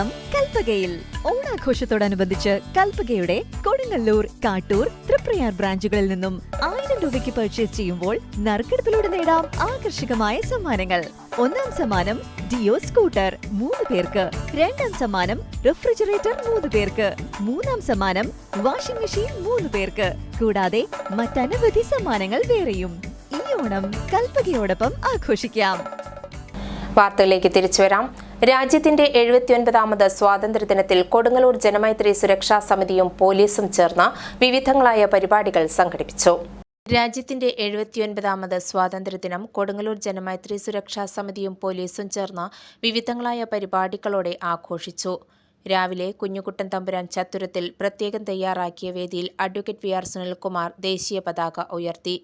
കൽപ്പകയിൽ. ഓണാഘോഷത്തോടനുബന്ധിച്ച് കൽപ്പകയുടെ കൊടുങ്ങല്ലൂർ കാട്ടൂർ തൃപ്രയാർ ബ്രാഞ്ചുകളിൽ നിന്നും ആയിരം രൂപയ്ക്ക് പർച്ചേസ് ചെയ്യുമ്പോൾ നറുക്കെടുപ്പിലൂടെ നേടാം ആകർഷകമായ സമ്മാനങ്ങൾ. ഒന്നാം സമ്മാനം ഡിയോ സ്കൂട്ടർ മൂന്ന് പേർക്ക് രണ്ടാം സമ്മാനം റെഫ്രിജറേറ്റർ മൂന്ന് പേർക്ക് മൂന്നാം സമ്മാനം വാഷിംഗ് മെഷീൻ മൂന്ന് പേർക്ക്. കൂടാതെ മറ്റനവധി സമ്മാനങ്ങൾ വേറെയും. ഈ ഓണം കൽപ്പകയോടൊപ്പം ആഘോഷിക്കാം. വാർത്തയിലേക്ക് തിരിച്ചു വരാം. രാജ്യത്തിന്റെ എഴുപത്തിയൊൻപതാമത് സ്വാതന്ത്ര്യദിനത്തിൽ കൊടുങ്ങല്ലൂർ ജനമൈത്രി സുരക്ഷാ സമിതിയും പോലീസും ചേർന്ന് വിവിധങ്ങളായ പരിപാടികൾ സംഘടിപ്പിച്ചു. രാജ്യത്തിന്റെ എഴുപത്തിയൊൻപതാമത് സ്വാതന്ത്ര്യദിനം കൊടുങ്ങല്ലൂർ ജനമൈത്രി സുരക്ഷാ സമിതിയും പോലീസും ചേർന്ന് വിവിധങ്ങളായ പരിപാടികളോടെ ആഘോഷിച്ചു. രാവിലെ കുഞ്ഞുകുട്ടൻ തമ്പുരാൻ ചത്തുരത്തിൽ പ്രത്യേകം തയ്യാറാക്കിയ വേദിയിൽ അഡ്വക്കേറ്റ് വി ആർ സുനിൽകുമാർ ദേശീയ പതാക ഉയർത്തി.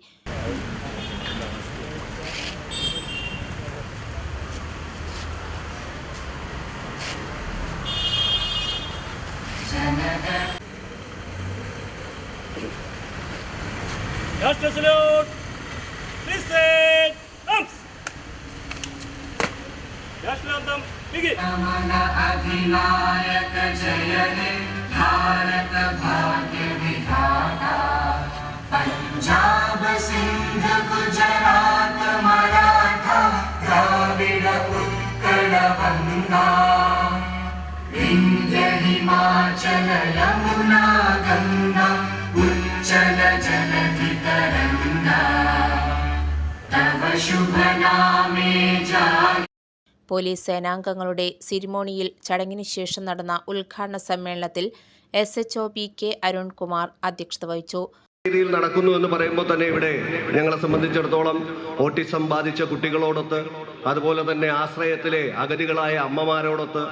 Just a salute. Please say arms. अधिनायक जय हे भारत भाग्य विधाता पंजाब सिंध गुजरात मराठा പോലീസ് സേനാംഗങ്ങളുടെ സിരിമോണിയിൽ ചടങ്ങിന് ശേഷം നടന്ന ഉദ്ഘാടന സമ്മേളനത്തിൽ S H O P K Arunkumar അധ്യക്ഷത വഹിച്ചു. രീതിയിൽ നടക്കുന്നു എന്ന് പറയുമ്പോൾ തന്നെ ഇവിടെ ഞങ്ങളെ സംബന്ധിച്ചിടത്തോളം ഓട്ടിസം ബാധിച്ച കുട്ടികളോടൊത്ത് അതുപോലെ തന്നെ ആശ്രയത്തിലെ അഗതികളായ അമ്മമാരോടൊത്ത്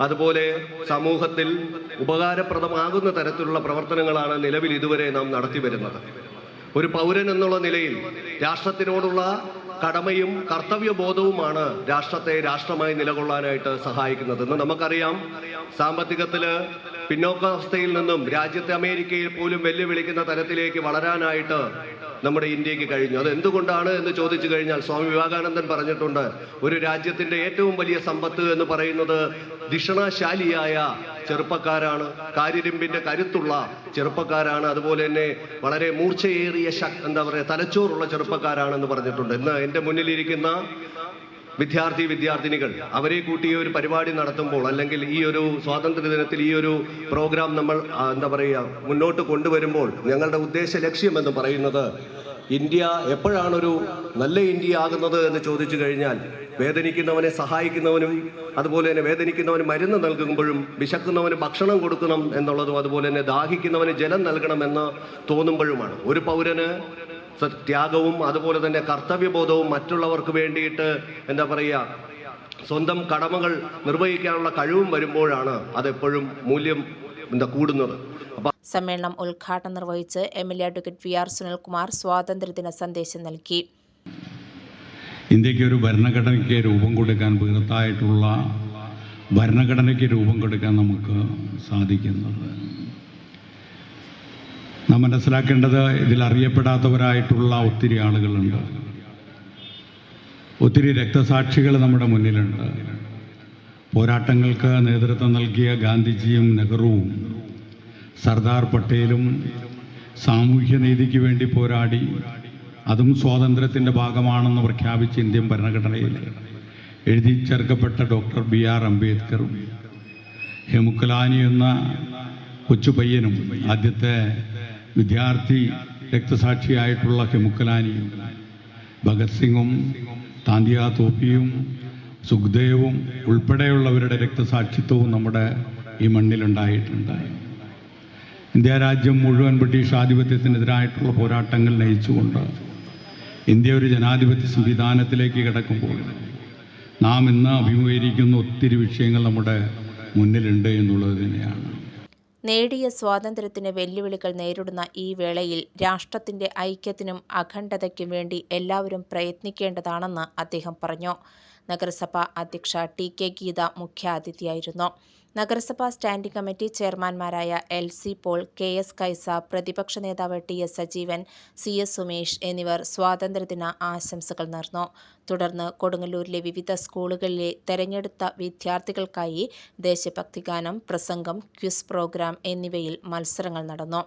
അതുപോലെ സമൂഹത്തിൽ ഉപകാരപ്രദമാകുന്ന തരത്തിലുള്ള പ്രവർത്തനങ്ങളാണ് നിലവിൽ ഇതുവരെ നാം നടത്തി വരുന്നത്. ഒരു പൗരൻ എന്നുള്ള നിലയിൽ രാഷ്ട്രത്തിനോടുള്ള കടമയും കർത്തവ്യബോധവുമാണ് രാഷ്ട്രത്തെ രാഷ്ട്രമായി നിലകൊള്ളാനായിട്ട് സഹായിക്കുന്നത് ഇന്ന് നമുക്കറിയാം. സാമ്പത്തികത്തിൽ പിന്നോക്കാവസ്ഥയിൽ നിന്നും രാജ്യത്തെ അമേരിക്കയിൽ പോലും വെല്ലുവിളിക്കുന്ന തരത്തിലേക്ക് വളരാനായിട്ട് നമ്മുടെ ഇന്ത്യയ്ക്ക് കഴിഞ്ഞു. അത് എന്തുകൊണ്ടാണ് എന്ന് ചോദിച്ചു കഴിഞ്ഞാൽ സ്വാമി വിവേകാനന്ദൻ പറഞ്ഞിട്ടുണ്ട് ഒരു രാജ്യത്തിന്റെ ഏറ്റവും വലിയ സമ്പത്ത് എന്ന് പറയുന്നത് ദിഷണശാലിയായ ചെറുപ്പക്കാരാണ്. കാര്യരമ്പിന്റെ കരുത്തുള്ള ചെറുപ്പക്കാരാണ്. അതുപോലെ തന്നെ വളരെ മൂർച്ചയേറിയ എന്താ പറയുക തലച്ചോറുള്ള ചെറുപ്പക്കാരാണെന്ന് പറഞ്ഞിട്ടുണ്ട്. ഇന്ന് എന്റെ മുന്നിലിരിക്കുന്ന വിദ്യാർത്ഥി വിദ്യാർത്ഥിനികൾ അവരെ കൂട്ടി ഒരു പരിപാടി നടത്തുമ്പോൾ അല്ലെങ്കിൽ ഈ ഒരു സ്വാതന്ത്ര്യ ദിനത്തിൽ ഈ ഒരു പ്രോഗ്രാം നമ്മൾ എന്താ പറയുക മുന്നോട്ട് കൊണ്ടുവരുമ്പോൾ ഞങ്ങളുടെ ഉദ്ദേശ ലക്ഷ്യം എന്ന് പറയുന്നത് ഇന്ത്യ എപ്പോഴാണൊരു നല്ല ഇന്ത്യ ആകുന്നത് എന്ന് ചോദിച്ചു കഴിഞ്ഞാൽ വേദനിക്കുന്നവനെ സഹായിക്കുന്നവനും അതുപോലെ തന്നെ വേദനിക്കുന്നവന് മരുന്ന് നൽകുമ്പോഴും വിശക്കുന്നവന് ഭക്ഷണം കൊടുക്കണം എന്നുള്ളതും അതുപോലെ തന്നെ ദാഹിക്കുന്നവന് ജലം നൽകണമെന്ന് തോന്നുമ്പോഴുമാണ്. ഒരു പൗരന് ത്യാഗവും അതുപോലെ തന്നെ കർത്തവ്യബോധവും മറ്റുള്ളവർക്ക് വേണ്ടിയിട്ട് എന്താ പറയുക സ്വന്തം കടമകൾ നിർവഹിക്കാനുള്ള കഴിവും വരുമ്പോഴാണ് അതെപ്പോഴും മൂല്യം എന്താ കൂടുന്നത്. സമ്മേളനം ഉദ്ഘാടനം നിർവഹിച്ച് M L A advocate V R Sunilkumar സ്വാതന്ത്ര്യദിന സന്ദേശം നൽകി. ഇന്ത്യയ്ക്ക് ഒരു ഭരണഘടനയ്ക്ക് രൂപം കൊടുക്കാൻ ബൃഹത്തായിട്ടുള്ള ഭരണഘടനയ്ക്ക് രൂപം കൊടുക്കാൻ നമുക്ക് സാധിക്കുന്നത് മനസ്സിലാക്കേണ്ടത് ഇതിൽ അറിയപ്പെടാത്തവരായിട്ടുള്ള ഒത്തിരി ആളുകളുണ്ട്. ഒത്തിരി രക്തസാക്ഷികൾ നമ്മുടെ മുന്നിലുണ്ട്. പോരാട്ടങ്ങൾക്ക് നേതൃത്വം നൽകിയ ഗാന്ധിജിയും നെഹ്റുവും സർദാർ പട്ടേലും സാമൂഹ്യ നീതിക്ക് വേണ്ടി പോരാടി അതും സ്വാതന്ത്ര്യത്തിന്റെ ഭാഗമാണെന്ന് പ്രഖ്യാപിച്ച ഇന്ത്യൻ ഭരണഘടനയിൽ എഴുതി ചേർക്കപ്പെട്ട ഡോക്ടർ ബി ആർ അംബേദ്കറും ഹെമുക്കലാനി എന്ന കൊച്ചു പയ്യനും ആദ്യത്തെ വിദ്യാർത്ഥി രക്തസാക്ഷിയായിട്ടുള്ള ഹെമുക്കലാനിയും ഭഗത് സിംഗും താന്തിയ തോപ്പിയും സുഖ്ദേവും ഉൾപ്പെടെയുള്ളവരുടെ രക്തസാക്ഷിത്വവും നമ്മുടെ ഈ മണ്ണിലുണ്ടായിട്ടുണ്ട് ഇന്ത്യ രാജ്യം മുഴുവൻ ബ്രിട്ടീഷ് ആധിപത്യത്തിനെതിരായിട്ടുള്ള പോരാട്ടങ്ങൾ നയിച്ചുകൊണ്ട് ഇന്ത്യ ഒരു ജനാധിപത്യ സംവിധാനത്തിലേക്ക് കിടക്കുമ്പോൾ നാം ഇന്ന് അഭിമുഖീകരിക്കുന്ന ഒത്തിരി വിഷയങ്ങൾ നമ്മുടെ മുന്നിലുണ്ട് എന്നുള്ളത് തന്നെയാണ്. നേടിയ സ്വാതന്ത്ര്യത്തിന് വെല്ലുവിളികൾ നേരിടുന്ന ഈ വേളയിൽ രാഷ്ട്രത്തിന്റെ ഐക്യത്തിനും അഖണ്ഡതയ്ക്കും വേണ്ടി എല്ലാവരും പ്രയത്നിക്കേണ്ടതാണെന്ന് അദ്ദേഹം പറഞ്ഞു. നഗരസഭ അധ്യക്ഷ ടി കെ ഗീത മുഖ്യാതിഥിയായിരുന്നു. നഗരസഭാ standing committee ചെയർമാൻമാരായ L C Paul K S Kaisa പ്രതിപക്ഷ നേതാവ് T S Sajeevan C S Sumesh എന്നിവർ സ്വാതന്ത്ര്യദിന ആശംസകൾ നേർന്നു. തുടർന്ന് കൊടുങ്ങല്ലൂരിലെ വിവിധ സ്കൂളുകളിലെ തെരഞ്ഞെടുത്ത വിദ്യാർത്ഥികൾക്കായി ദേശഭക്തിഗാനം പ്രസംഗം ക്വിസ് പ്രോഗ്രാം എന്നിവയിൽ മത്സരങ്ങൾ നടന്നു.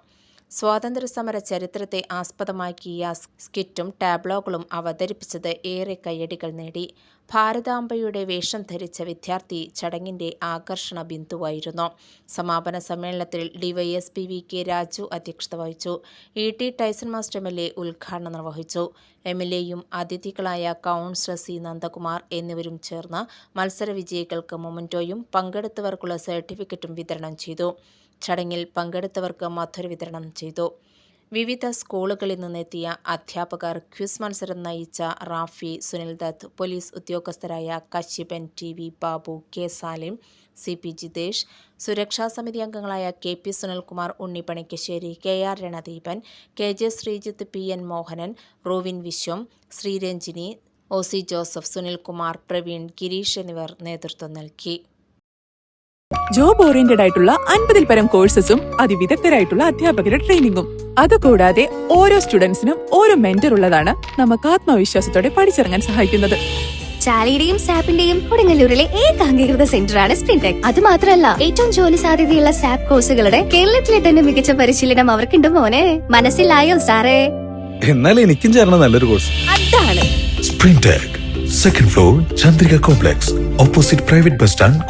സ്വാതന്ത്ര്യസമര ചരിത്രത്തെ ആസ്പദമാക്കിയ സ്കിറ്റും ടാബ്ലോകളും അവതരിപ്പിച്ചത് ഏറെ കയ്യടികൾ നേടി. ഭാരതാംബയുടെ വേഷം ധരിച്ച വിദ്യാർത്ഥി ചടങ്ങിന്റെ ആകർഷണ ബിന്ദുവായിരുന്നു. സമാപന സമ്മേളനത്തിൽ ഡിവൈഎസ്പി വി കെ രാജു അധ്യക്ഷത വഹിച്ചു. E T Tyson master M L A ഉദ്ഘാടനം നിർവഹിച്ചു. എം എൽ എയും അതിഥികളായ കൗൺസിലർ സി നന്ദകുമാർ എന്നിവരും ചേർന്ന് മത്സര വിജയികൾക്ക് മൊമന്റോയും പങ്കെടുത്തവർക്കുള്ള സർട്ടിഫിക്കറ്റും വിതരണം ചെയ്തു. ചടങ്ങിൽ പങ്കെടുത്തവർക്ക് മധുര വിതരണം ചെയ്തു. വിവിധ സ്കൂളുകളിൽ നിന്നെത്തിയ അധ്യാപകർ ക്വിസ് മത്സരം നയിച്ച Rafi Sunil Dutt police ഉദ്യോഗസ്ഥരായ Kashyapan T V Babu K Salim C P Jithesh സുരക്ഷാ സമിതി അംഗങ്ങളായ K P Sunilkumar Unnipanikkassery K R Ranadeepan K J Sreejith P N Mohanan Rovin Vishwam Sreeranjini O C Joseph Sunilkumar Praveen Girish എന്നിവർ നേതൃത്വം നൽകി. Job oriented ആയിട്ടുള്ള അൻപതിൽ പരം കോഴ്സസും അതിവിദഗ്ധരായിട്ടുള്ള അധ്യാപകരുടെ ട്രെയിനിങ്ങും അതുകൂടാതെ ഓരോ സ്റ്റുഡൻസിനും ഓരോ മെന്റർ ഉള്ളതാണ് നമുക്ക് ആത്മവിശ്വാസത്തോടെ പഠിച്ചിറങ്ങാൻ സഹായിക്കുന്നത്. ചാലിയുടെയും സാപ്പിന്റെയും കൊടുങ്ങല്ലൂരിലെ ഏകാംഗീകൃത സെന്ററാണ് സ്പ്രിൻടെക് അത് മാത്രമല്ല ഏറ്റവും ജോലി സാധ്യതയുള്ള സാപ്പ് കോഴ്സുകളുടെ കേരളത്തിലെ തന്നെ മികച്ച പരിശീലനം അവർക്കുണ്ട് മോനെ. മനസ്സിലായോ സാറേ? എന്നാൽ എനിക്കും ചേർന്ന നല്ലൊരു കോഴ്സ് അതാണ്. Sprintech second floor Chandrika complex opposite private bus stand,